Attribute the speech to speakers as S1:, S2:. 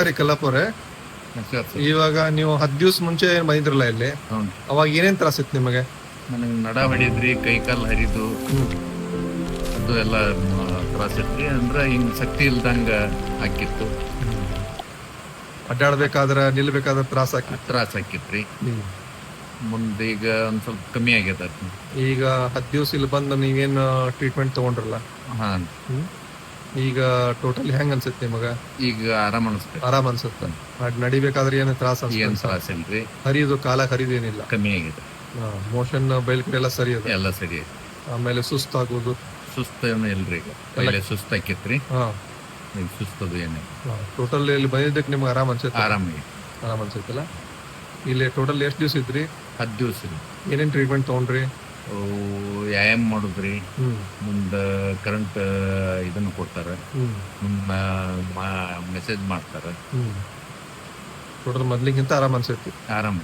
S1: ಸರಿ
S2: ಸರ್.
S1: ಇವಾಗ ನೀವು ಹತ್ತು ದಿವಸ ಮುಂಚೆ ಏನ್ ಬಂದಿದ್ರಲ್ಲ ಇಲ್ಲಿ? ಅವಾಗ ಏನೇನ್ ತ್ರಾಸ ಇತ್ತು ನಿಮಗೆ?
S2: ನನಗೆ ನಡ ಹೊಡಿದ್ರಿ ಕೈ ಕಾಲು ಹರಿದು ಅದು ಎಲ್ಲ ತ್ರಾಸ ಇತ್ರಿ. ಅಂದ್ರೆ ಹಿಂಗ್ ಶಕ್ತಿ ಇಲ್ದಂಗ ಹಾಕಿತ್ತು.
S1: ಅಡ್ಡಾಡ್ಬೇಕಾದ್ರ ನಿಲ್ಬೇಕಾದ್ರ ತ್ರಾಸ ಆಗ್ತಿತ್ತು
S2: ತ್ರಾಸ ಹಾಕಿತ್ರಿ. ಮುಂದೆ ಈಗ ಒಂದ್ ಸ್ವಲ್ಪ ಕಮ್ಮಿ ಆಗ್ಯದ
S1: ಈಗ ಹತ್ತು ದಿವ್ಸ ಇಲ್ಲಿ ಬಂದು ನೀವೇನು ಟ್ರೀಟ್ಮೆಂಟ್ ತಗೊಂಡ್ರಲ್ಲ?
S2: ಹಾ.
S1: ಈಗ ಟೋಟಲ್ ಹೆಂಗ್ ಅನ್ಸುತ್ತೆ ನಿಮಗ
S2: ಈಗ ಆರಾಮ್ ಅನ್ಸುತ್ತೆ.
S1: ಆರಾಮ್ ಅನ್ಸುತ್ತೆ? ಅದ್ ನಡಿಬೇಕಾದ್ರೆ ಏನು ತ್ರಾಸ
S2: ಏನ್ ತ್ರಾಸ ಇಲ್ರಿ.
S1: ಹರಿಯೋದು ಕಾಲ ಹರಿದೇನಿಲ್ಲ.
S2: ಕಮ್ಮಿ ಆಗಿದೆ.
S1: ಮೋಷನ್ ಬೈಲ್ ಕಡೆ ಎಲ್ಲ ಸರಿ ಅದ
S2: ಎಲ್ಲ ಸರಿ
S1: ಆಮೇಲೆ ಸುಸ್ತಾಗೋದು?
S2: ಸುಸ್ತ ಏನು ಇಲ್ರಿ ಈಗ. ಪहिले ಸುಸ್ತ ಆಕೈತ್ರಿ
S1: ಹಾ.
S2: ಈಗ ಸುಸ್ತದು ಏನೇ
S1: ಟೋಟಲ್ ಇಲ್ಲಿ ಬಂದಿದ್ದಕ್ಕೆ ನಿಮ್ಗೆ ಆರಾಮ್ ಅನ್ಸುತ್ತೆ?
S2: ಆರಾಮ.
S1: ಆರಾಮ್ ಅನ್ಸುತ್ತಲ್ಲ? ಇಲ್ಲಿ ಟೋಟಲ್ ಎಷ್ಟು ದಿವಸ ಇದ್ರಿ?
S2: ಹತ್ತು ದಿವಸ
S1: ಏನೇನ್ ಟ್ರೀಟ್ಮೆಂಟ್ ತಗೊಂಡ್ರಿ?
S2: ವ್ಯಾಯಾಮ ಮಾಡುದ್ರಿ.
S1: ಮುಂದೆ
S2: ಮುಂದ ಕರೆಂಟ್ ಇದನ್ನ ಕೊಡ್ತಾರೆ. ಮೆಸೇಜ್ ಮಾಡ್ತಾರೆ.
S1: ಮೊದಲಿಗಿಂತ ಆರಾಮ್ ಅನ್ಸೈತಿ.
S2: ಆರಾಮ.